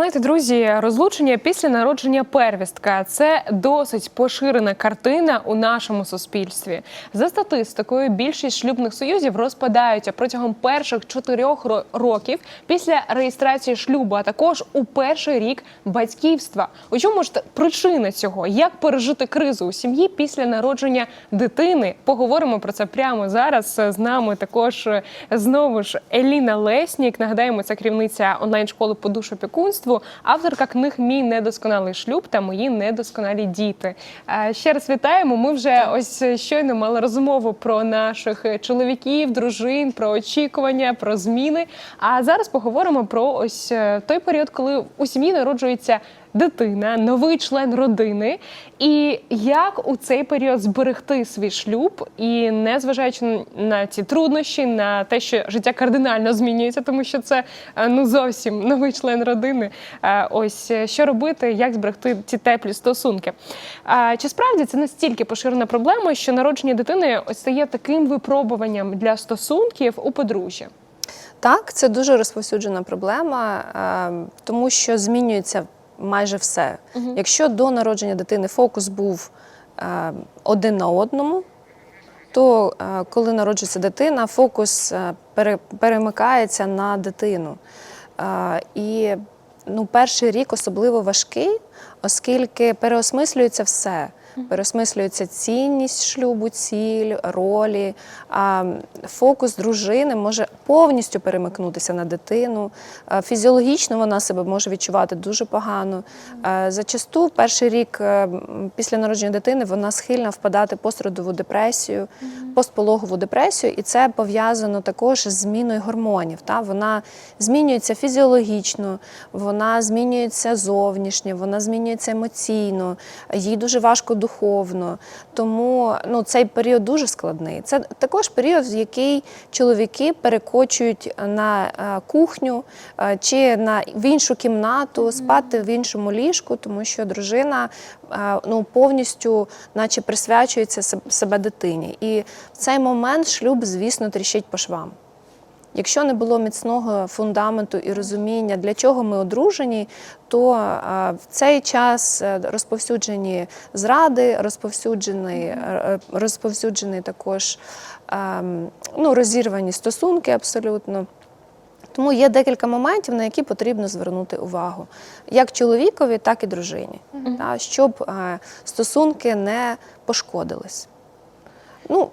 знаєте, друзі, розлучення після народження первістка це досить поширена картина у нашому суспільстві. За статистикою, більшість шлюбних союзів розпадаються протягом перших чотирьох років після реєстрації шлюбу, а також у перший рік батьківства. У чому ж причина цього? Як пережити кризу у сім'ї після народження дитини? Поговоримо про це прямо зараз. З нами також е, знову ж Еліна Леснік. Нагадаємо, це керівниця онлайн-школи по душопікунству, авторка книг Мій недосконалий шлюб та мої недосконалі діти. Е, Ще раз вітаємо. Ми вже ось щойно мали розмову про наших чоловіків, дружин, про очікування, про зміни. А зараз поговоримо про ось е, той період, коли у сім'ї народжується дитина, новий член родини. І як у цей період зберегти свій шлюб і не зважаючи на ці труднощі, на те, що життя кардинально змінюється, тому що це е, ну зовсім новий член родини. Е, Ось е, що робити, як зберегти ці теплі стосунки. Чи справді це настільки поширена проблема, що народження дитини ось стає таким випробуванням для стосунків у подружжя? Так, це дуже розповсюджена проблема, е, тому що змінюється майже все. Якщо до народження дитини фокус був е, один на одному, то е, коли народжується дитина, фокус е, пере- перемикається на дитину. Е, І ну, перший рік особливо важкий, оскільки переосмислюється все. Переосмислюється цінність шлюбу, ціль, ролі. А фокус дружини може повністю перемикнутися на дитину. Фізіологічно вона себе може відчувати дуже погано. Зачасту перший рік е, після народження дитини вона схильна впадати в постродову депресію, постпологову депресію, і це пов'язано також з зміною гормонів. Та? Вона змінюється фізіологічно, вона змінюється зовнішньо, вона змінюється емоційно, їй дуже важко духовно. Тому ну, цей період дуже складний. Це також період, в який чоловіки перекочують на е, кухню е, чи на в іншу кімнату, спати в іншому ліжку, тому що дружина е, ну, повністю, наче присвячується себе дитині. І в цей момент шлюб, звісно, тріщить по швам. Якщо не було міцного фундаменту і розуміння, для чого ми одружені, то е, в цей час е, розповсюджені зради, розповсюджений, е, розповсюджений також ем, ну, розірвані стосунки абсолютно. Тому є декілька моментів, на які потрібно звернути увагу, як чоловікові, так і дружині, та, щоб е, стосунки не пошкодились. Ну,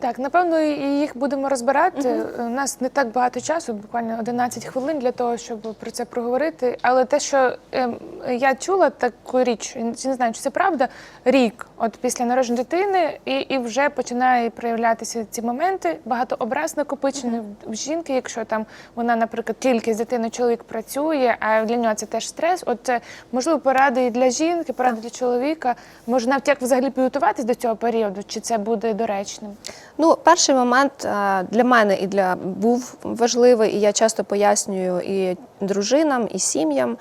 Так, напевно, і їх будемо розбирати. У нас не так багато часу, буквально 11 хвилин для того, щоб про це проговорити. Але те, що ем, я чула таку річ, не знаю, чи це правда, рік, от після народження дитини, і, і вже починає проявлятися ці моменти. Багато образ накопичений в жінки, якщо там вона, наприклад, тільки з дитиною чоловік працює, а для нього це теж стрес. От це можливо поради і для жінки, поради для чоловіка. Може, навіть як взагалі підготуватись до цього періоду, чи це буде доречним? Ну, перший момент е, для мене і для був важливий, і я часто пояснюю і дружинам, і сім'ям.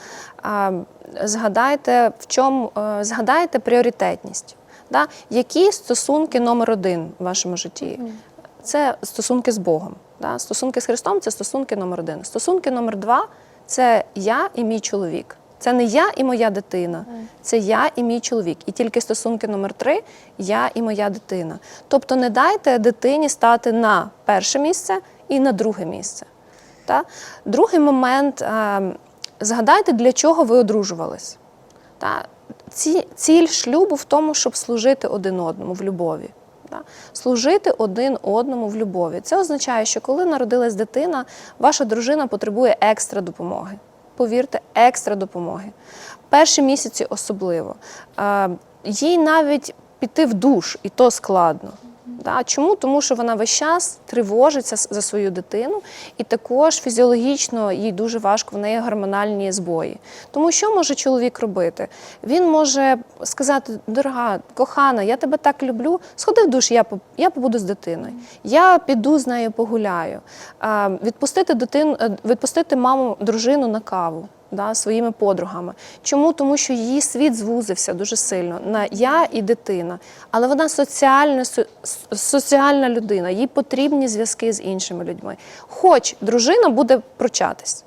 Е, Згадайте, в чому е, згадайте пріоритетність. Да? Які стосунки номер один в вашому житті? Це стосунки з Богом. Да? Стосунки з Христом це стосунки номер один. Стосунки номер два це я і мій чоловік. Це не я і моя дитина, це я і мій чоловік. І тільки стосунки номер три я і моя дитина. Тобто не дайте дитині стати на перше місце і на друге місце. Та? Другий момент е, згадайте, для чого ви одружувались. Та? Ці, ціль шлюбу в тому, щоб служити один одному в любові. Та? Служити один одному в любові. Це означає, що коли народилась дитина, ваша дружина потребує екстра допомоги. Повірте, екстра допомоги. Перші місяці особливо. Їй навіть піти в душ, і то складно. Да? Чому? Тому що вона весь час тривожиться за свою дитину, і також фізіологічно їй дуже важко, в неї гормональні збої. Тому що може чоловік робити? Він може сказати: дорога, кохана, я тебе так люблю, сходи в душ, я, я побуду з дитиною. Я піду з нею погуляю. Відпустити дитину, е, відпустити маму, дружину на каву да, своїми подругами. Чому? Тому що її світ звузився дуже сильно на я і дитина. Але вона соціальна, со- соціальна людина, їй потрібні зв'язки з іншими людьми. Хоч дружина буде пручатись.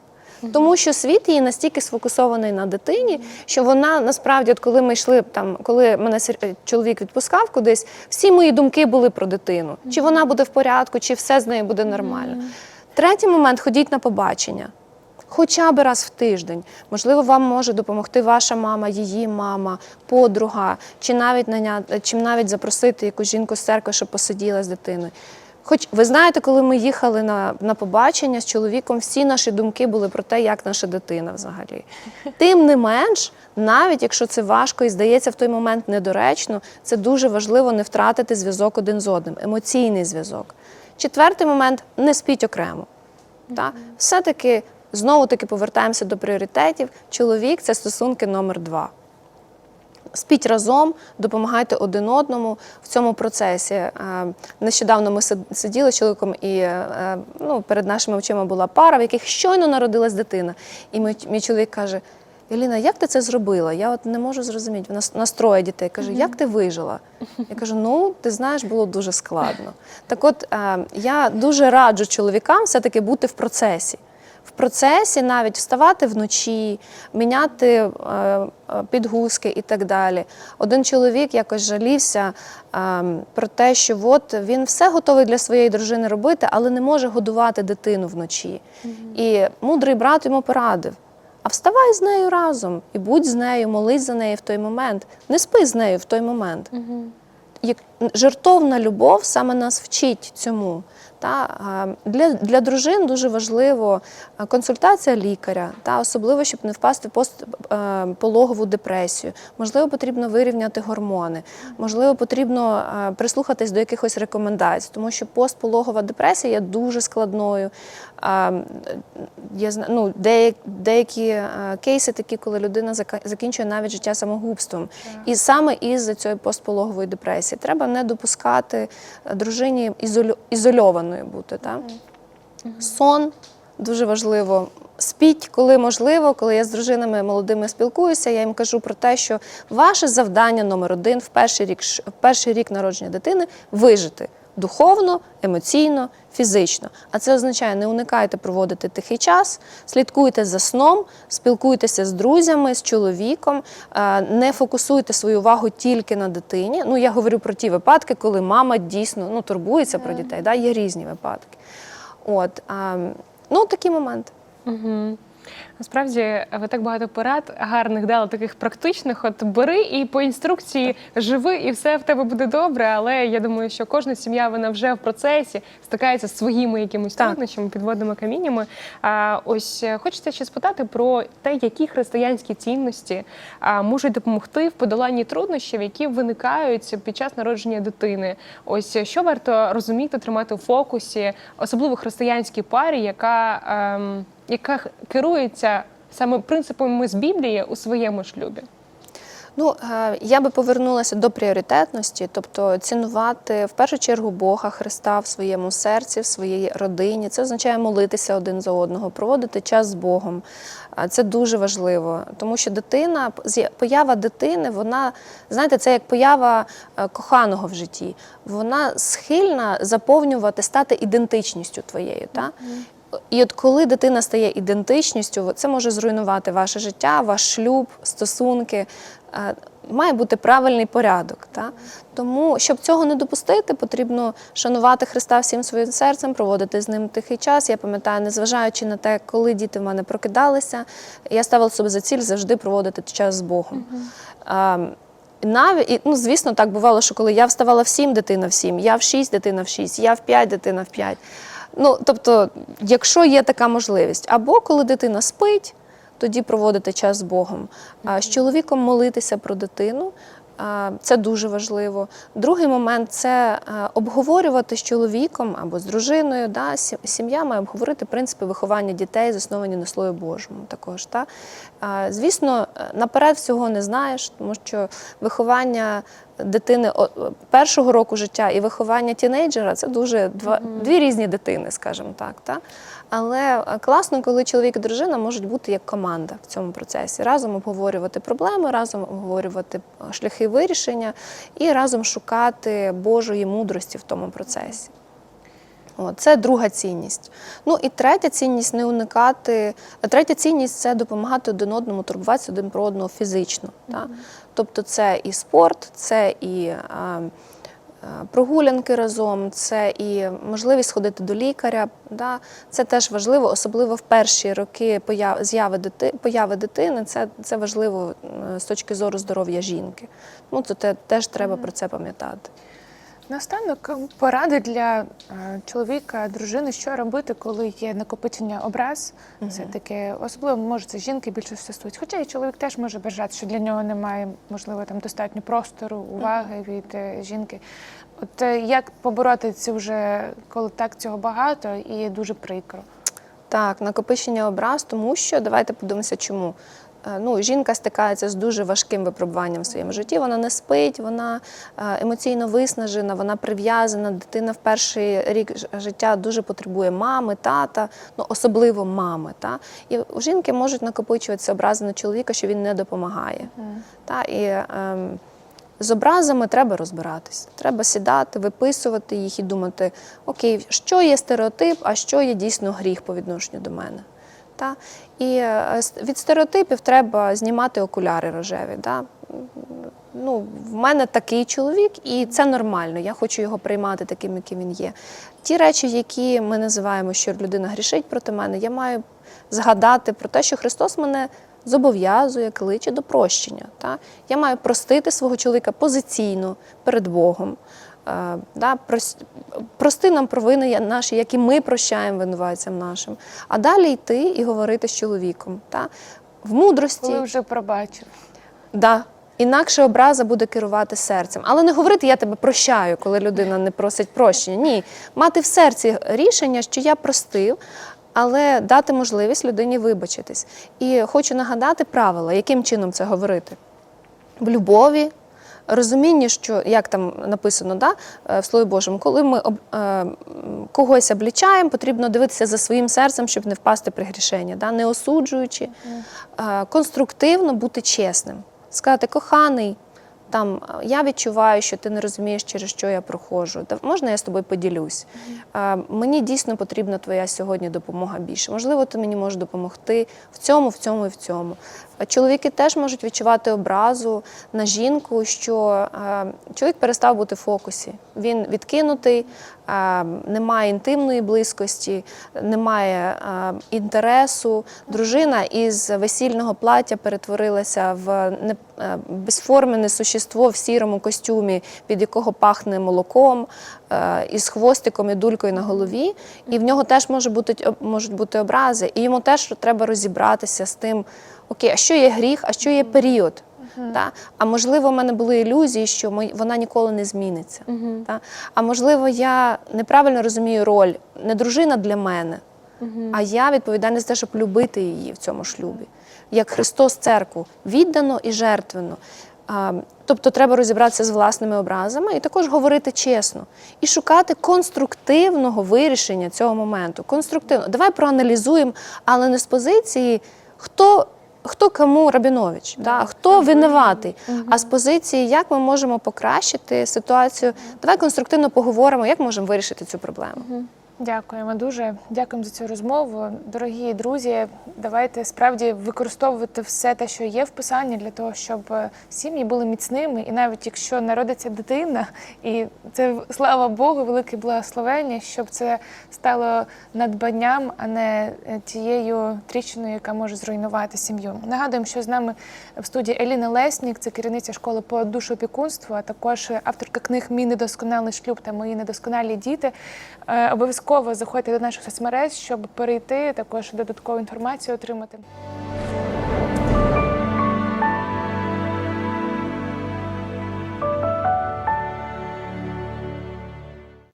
Тому що світ її настільки сфокусований на дитині, що вона насправді, от коли ми йшли там, коли мене сер- чоловік відпускав кудись, всі мої думки були про дитину. Чи вона буде в порядку, чи все з нею буде нормально. Третій момент ходіть на побачення. Хоча б раз в тиждень. Можливо, вам може допомогти ваша мама, її мама, подруга, чи навіть наняти, чи навіть запросити якусь жінку з церкви, щоб посиділа з дитиною. Хоч ви знаєте, коли ми їхали на, на побачення з чоловіком, всі наші думки були про те, як наша дитина взагалі. Тим не менш, навіть якщо це важко і здається в той момент недоречно, це дуже важливо не втратити зв'язок один з одним, емоційний зв'язок. Четвертий момент не спіть окремо. Та? Все-таки знову таки повертаємося до пріоритетів. Чоловік це стосунки номер два. Спіть разом, допомагайте один одному в цьому процесі. Е, Нещодавно ми сиділи з чоловіком, і е, ну, перед нашими очима була пара, в яких щойно народилась дитина. І мій, чоловік каже: Еліна, як ти це зробила? Я от не можу зрозуміти. Вона нас троє дітей. Каже, як ти вижила? Я кажу: ну, ти знаєш, було дуже складно. Так от е, я дуже раджу чоловікам все-таки бути в процесі. В процесі навіть вставати вночі, міняти е, е, підгузки і так далі. Один чоловік якось жалівся е, про те, що от він все готовий для своєї дружини робити, але не може годувати дитину вночі. І мудрий брат йому порадив. А вставай з нею разом і будь з нею, молись за неї в той момент. Не спи з нею в той момент. Як жертовна любов саме нас вчить цьому. Та, для, для дружин дуже важливо консультація лікаря, та, особливо, щоб не впасти в постпологову депресію. Можливо, потрібно вирівняти гормони, можливо, потрібно прислухатись до якихось рекомендацій, тому що постпологова депресія є дуже складною. Я ну, деякі, кейси такі, коли людина закінчує навіть життя самогубством. І саме із-за цієї постпологової депресії треба не допускати дружині ізолю- ізольованою бути. Так? Сон дуже важливо. Спіть, коли можливо, коли я з дружинами молодими спілкуюся, я їм кажу про те, що ваше завдання номер один в перший рік, в перший рік народження дитини вижити духовно, емоційно, фізично. А це означає, не уникайте проводити тихий час, слідкуйте за сном, спілкуйтеся з друзями, з чоловіком, е, не фокусуйте свою увагу тільки на дитині. Ну, я говорю про ті випадки, коли мама дійсно ну, турбується про дітей. Да? Є різні випадки. От, а, ну, такі моменти. Угу. Насправді ви так багато порад гарних дали, таких практичних. От бери і по інструкції живи, і все в тебе буде добре. Але я думаю, що кожна сім'я вона вже в процесі стикається з своїми якимись труднощами, підводними каміннями. А ось е, хочеться ще спитати про те, які християнські цінності а, можуть допомогти в подоланні труднощів, які виникають під час народження дитини. Ось що варто розуміти, тримати у фокусі, особливо християнській парі, яка, ем, яка керується саме принципами з Біблії у своєму шлюбі. Ну, е, я би повернулася до пріоритетності, тобто цінувати в першу чергу Бога Христа в своєму серці, в своїй родині. Це означає молитися один за одного, проводити час з Богом. Це дуже важливо, тому що дитина, поява дитини, вона, знаєте, це як поява е, коханого в житті. Вона схильна заповнювати, стати ідентичністю твоєю. Та? І от коли дитина стає ідентичністю, це може зруйнувати ваше життя, ваш шлюб, стосунки. Е, Має бути правильний порядок. Та? Тому, щоб цього не допустити, потрібно шанувати Христа всім своїм серцем, проводити з ним тихий час. Я пам'ятаю, незважаючи на те, коли діти в мене прокидалися, я ставила собі за ціль завжди проводити час з Богом. А, навіть, ну, звісно, так бувало, що коли я вставала в сім, дитина в сім, я в шість, дитина в шість, я в п'ять, дитина в п'ять. Ну, тобто, якщо є така можливість, або коли дитина спить, тоді проводити час з Богом. А з чоловіком молитися про дитину. Це дуже важливо. Другий момент це обговорювати з чоловіком або з дружиною. Да? Сім'я має обговорити принципи виховання дітей, засновані на Слові Божому. Також, та? Звісно, наперед всього не знаєш, тому що виховання дитини першого року життя і виховання тінейджера це дуже два, дві різні дитини, скажімо так. Та? Але е, класно, коли чоловік і дружина можуть бути як команда в цьому процесі, разом обговорювати проблеми, разом обговорювати е, шляхи вирішення і разом шукати Божої мудрості в тому процесі. О, це друга цінність. Ну і третя цінність не уникати. Третя цінність це допомагати один одному, турбуватися один про одного фізично. Та? Тобто це і спорт, це і а, прогулянки разом, це і можливість ходити до лікаря. Да? Це теж важливо, особливо в перші роки появи дити, появи дитини. Це, це важливо е, з точки зору здоров'я жінки. Ну, це теж треба про це пам'ятати. Наостанок поради для е, чоловіка, дружини, що робити, коли є накопичення образ. Це таке особливо може це жінки більше стосується. Хоча і чоловік теж може бажати, що для нього немає можливо там достатньо простору, уваги від е, жінки. От е, як побороти це вже коли так цього багато і дуже прикро. Так, накопичення образ, тому що давайте подивимося, чому. Е, Ну, жінка стикається з дуже важким випробуванням в своєму житті. Вона не спить, вона е, емоційно виснажена, вона прив'язана. Дитина в перший рік життя дуже потребує мами, тата, ну особливо мами. Та? І у жінки можуть накопичуватися образи на чоловіка, що він не допомагає. Та? І, ем, з образами треба розбиратись. Треба сідати, виписувати їх і думати, окей, що є стереотип, а що є дійсно гріх по відношенню до мене. Та? І е, від стереотипів треба знімати окуляри рожеві. Да? Ну, в мене такий чоловік, і це нормально. Я хочу його приймати таким, яким він є. Ті речі, які ми називаємо, що людина грішить проти мене, я маю згадати про те, що Христос мене зобов'язує, кличе до прощення. Та? Я маю простити свого чоловіка позиційно перед Богом. Е, да, прос- прости нам провини наші, які ми прощаємо винуватцям нашим. А далі йти і говорити з чоловіком. Та? В мудрості. Коли вже пробачив. Да. Інакше образа буде керувати серцем. Але не говорити я тебе прощаю, коли людина не просить прощення. Ні, мати в серці рішення, що я простив, але дати можливість людині вибачитись. І хочу нагадати правила, яким чином це говорити. В любові, розумінні, що як там написано да, е, в Слові Божому, коли ми об- е, когось облічаємо, потрібно дивитися за своїм серцем, щоб не впасти при грішення, да, не осуджуючи, е, конструктивно бути чесним. Сказати, коханий, там е, я відчуваю, що ти не розумієш, через що я проходжу. Та можна я з тобою поділюсь? Е, Мені дійсно потрібна твоя сьогодні допомога більше. Можливо, ти мені можеш допомогти в цьому, в цьому і в цьому. Чоловіки теж можуть відчувати образу на жінку, що е, чоловік перестав бути в фокусі. Він відкинутий, е, немає інтимної близькості, немає е, інтересу. Дружина із весільного плаття перетворилася в не, безформене существо в сірому костюмі, від якого пахне молоком, із хвостиком і дулькою на голові. І в нього теж може можуть бути образи. І йому теж треба розібратися з тим, окей, а що є гріх, а що є період. Та? А можливо, в мене були ілюзії, що вона ніколи не зміниться. Та? А можливо, я неправильно розумію роль не дружина для мене, а я відповідальна за те, щоб любити її в цьому шлюбі. Як Христос церкву віддано і жертвенно. А, Тобто треба розібратися з власними образами і також говорити чесно і шукати конструктивного вирішення цього моменту. Конструктивно. Давай проаналізуємо, але не з позиції, хто. Хто кому Рабінович, да? хто винуватий, а з позиції, як ми можемо покращити ситуацію. Давай конструктивно поговоримо, як можемо вирішити цю проблему. Дякуємо дуже. Дякуємо за цю розмову. Дорогі друзі, давайте справді використовувати все те, що є в писанні, для того, щоб е, сім'ї були міцними. І навіть якщо народиться дитина, і це слава Богу, велике благословення, щоб це стало надбанням, а не е, тією тріщиною, яка може зруйнувати сім'ю. Нагадуємо, що з нами в студії Еліна Леснік, це керівниця школи по душоопікунству, а також авторка книг Мій недосконалий шлюб та мої недосконалі діти. Е, Обов'язково заходьте до наших соцмереж, щоб перейти також додаткову інформацію отримати.